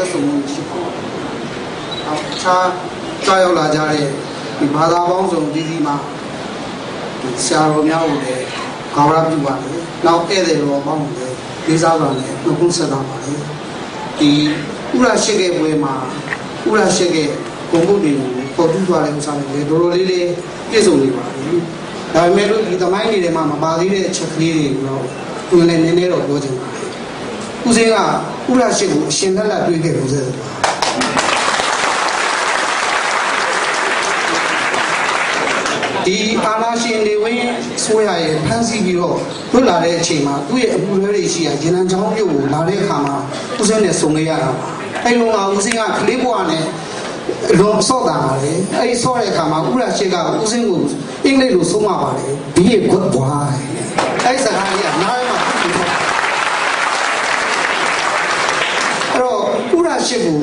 လက်ဆောင်မှုရှိပါဘူး။အောက်ခြားကြားရောက်လာကြတဲ့ဒီဘာသာပေါင်းစုံပြည်စီမှာဒီဆရာတော်များကိုလည်းဂါဝရပြုပါလေ။နောက်ဧည့်သည်တော်ပေါင်းကိုလည်းလေးစားပါလေ။နှုတ်ခွန်းဆက်တာပါလေ။ဒီဥရရှိခဲ့ပွဲမှာဥရရှိခဲ့ဂုဏ်ပုဒ်တွေကိုပေါ်တူးသွားတဲ့ဥစ္စာတွေလည်းတော်တော်လေးလေးပြည့်စုံနေပါပြီ။ဒါပေမဲ့လို့ဒီသမိုင်းတွေထဲမှာမပါသေးတဲ့အချက်ကလေးတွေတော့သူလည်းနည်းနည်းတော့ပြောချင်ပါတယ်။ ဦးစင်းကဥရရှိကိုအရှင်လက်လက်တွေ့ခဲ့လို့ဆိုတော့ဒီအာနာရှင်တွေဝင်းဆိုရရဲ့ဖမ်းဆီးပြီးတော့လွတ်လာတဲ့အချိန်မှာသူ့ရဲ့အမှုလွဲတွေရှိရာဂျင်နန်ချောင်းမြို့ကိုလာတဲ့အခါမှာဦးစင်းနဲ့ဆုံခဲ့ရတာပါအဲလိုကဦးစင်းကကလေးဘွားနဲ့လောဆော့တာပါလေအဲဒီဆော့တဲ့အခါမှာဥရရှိကဦးစင်းကိုအင်္ဂလိပ်လိုဆုံးမပါလေ be a good boy အဲဒီစကားကြီးကနားထဲမှာပြည့်ပြီးတော့ အဲ့တော့ဥ ရရှိကို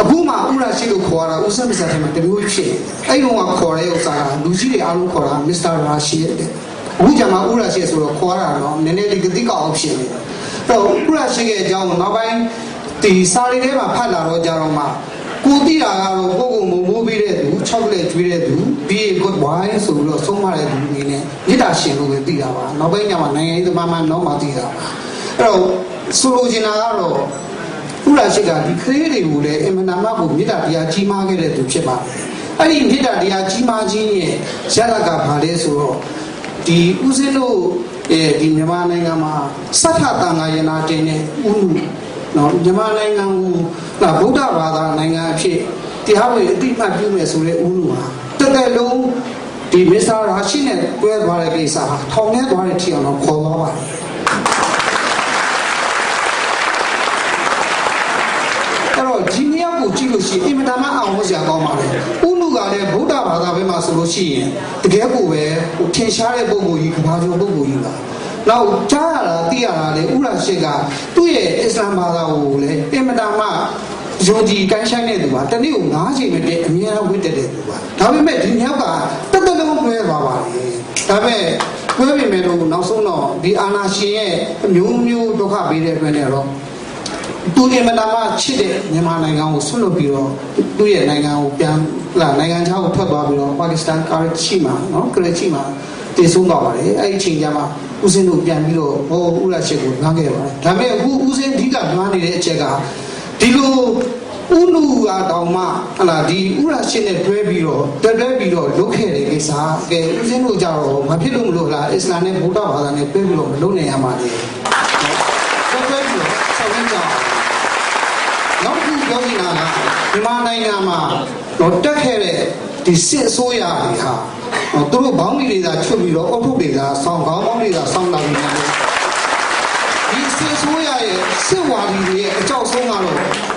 အခုမှဥရရှိလို့ခေါ်ရတာဥစ္စာမစားတယ်မှာတမျိုးဖြစ်နေတယ်အဲ့တော့ကခေါ်တဲ့ဥစ္စာကလူကြီးတွေအားလုံးခေါ်တာမစ္စတာရာရှိတဲ့အခုကျမှဥရရှိဆိုတော့ခေါ်ရတာတော့နည်းနည်းလေးကတိကောက်ဖြစ်နေတယ်အဲ့တော့ဥရရှိရဲ့အကြောင်းနောက်ပိုင်းဒီစာရီထဲမှာဖတ်လာတော့ကြတော့မှကိုတိတာကတော့ကိုကိုမုံမိုးပေးတဲ့သူ6လက်ကျွေးတဲ့သူ be a good boy ဆိုပြီးတော့ဆုံးမတဲ့သူအနေနဲ့မေတ္တာရှင်လို့ပဲသိတာပါနောက်ပိုင်းကျမှနိုင်ငံရေးသမားမှတော့မှသိတာပါအဲ့တော့ဆိုလိုချင်တာကတော့ ဥရရှိကဒီခရီးတွေကိုလည်းအင်မနာမကိုမေတ္တာတရားကြီးမားခဲ့တဲ့သူဖြစ်ပါတယ်။အဲ့ဒီမေတ္တာတရားကြီးမားခြင်းရဲ့ရလကဘာလဲဆိုတော့ဒီဥစဉ်တို့အဲဒီမြန်မာနိုင်ငံမှာစထတန်ဃာယနာတင်တဲ့ဥလူနော်မြန်မာနိုင်ငံကိုဒါဗုဒ္ဓဘာသာနိုင်ငံအဖြစ်တရားဝင်အတိအမှတ်ပြုမယ်ဆိုတဲ့ဥလူဟာတစ်သက်လုံးဒီမစ္စတာရာရှိနဲ့တွဲသွားတဲ့ကိစ္စဟာထောင်ထဲသွားတဲ့ထီအောင်တော့ခေါ်သွားပါတယ် အဲ့တော့ဒီမြောက်ကိုကြည့် လို့ရှိရင်အင်မတန်မှအောင်လို့ဆရာကောင်းပါလေ။ဥလူကလည်းဗုဒ္ဓဘာသာဘက်မှာဆိုလို့ရှိရင်တကယ်ကိုပဲဟိုထင်ရှားတဲ့ပုဂ္ဂိုလ်ကြီးကဘာကျော်ပုဂ္ဂိုလ်ကြီးပါ။နောက်ကြားရတာသိရတာလေဥရရှိကသူ့ရဲ့အစ္စလာမ်ဘာသာကိုလည်းအင်မတန်မှယုံကြည်ကိုင်းဆိုင်တဲ့သူပါတနေ့ကို၅ချိန်မတည်းအမြဲတမ်းဝတ်တက်တဲ့သူပါဒါပေမဲ့ဒီမြောက်ကတက်တက်လုံးတွဲသွားပါလေဒါပေမဲ့တွဲပြီမဲ့လို့နောက်ဆုံးတော့ဒီအာနာရှင်ရဲ့အမျိုးမျိုးဒုက္ခပေးတဲ့အတွက်နဲ့တော့ သူအင်မတန်မှချစ်တဲ့မြန်မာနိုင်ငံကိုဆွတ်လွတ်ပြီးတော့သူ့ရဲ့နိုင်ငံကိုပြန်လာနိုင်ငံခြားကိုထွက်သွားပြီးတော့ပါကစ္စတန်ကာချီမှာနော်ကရချီမှာတည်ဆုံးသွားပါတယ်အဲ့ဒီအချိန်ကျမှဦးစင်းတို့ပြန်ပြီးတော့ဟောဥရချစ်ကိုငားခဲ့ပါတယ်ဒါပေမဲ့အခုဦးစင်းအဓိကငားနေတဲ့အချက်ကဒီလိုဥလူကတောင်မှဟလာဒီဥရရှိနဲ့တွဲပြီးတော့တွဲတွဲပြီးတော့လုတ်ခဲ့တဲ့ကိစ္စကဲဦးစင်းတို့ကြတော့မဖြစ်လို့မလို့လားအစ္စလာမ်နဲ့ဗုဒ္ဓဘာသာနဲ့တွဲပြီးတော့မလုပ်နိုင်ရမှာလေတွဲတွဲပြီးတော့ ဆောင်းနေကြအောင်နောက်တစ်ခုပြောချင်တာကမြန်မာနိုင်ငံမှာတော့တက်ခဲ့တဲ့ဒီစစ်အစိုးရတွေဟာဟိုသူတို့ဘောင်းမီတွေသာချွတ်ပြီးတော့အုတ်ထုပ်တွေသာဆောင်းခေါင်းပေါင်းတွေသာဆောင်းလာပြီးတယ်ဒီစစ်အစိုးရရဲ့စစ်ဝါဒီတွေရဲ့အကြောက်ဆုံးကတော့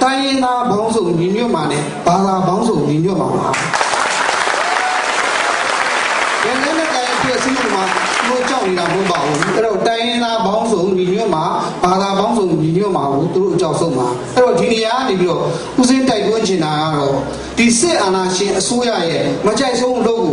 တိုင်းရင်းသားဘောင်းစုံညီညွတ်မှာနဲ့ဘာသာဘောင်းစုံညီညွတ်မှာပါဘယ်နဲ့လည်းတိုင်းအတွက်စီးမှာ သူတို့ကြောက်နေတာမဟုတ်ပါဘူးအဲ့တော့တိုင်းရင်းသားဘောင်းစုံညီညွတ်မှာဘာသာဘောင်းစုံညီညွတ်မှာကိုသူတို့အကြောက်ဆုံးပါအဲ့တော့ဒီနေရာကနေပြီးတော့ဦးစင်းတိုက်တွန်းချင်တာကတော့ဒီစစ်အာဏာရှင်အစိုးရရဲ့မကြိုက်ဆုံးအလုပ်ကိုလုပ်ကြရအောင်ပါလို့ဒီနေရာကနေတိုက်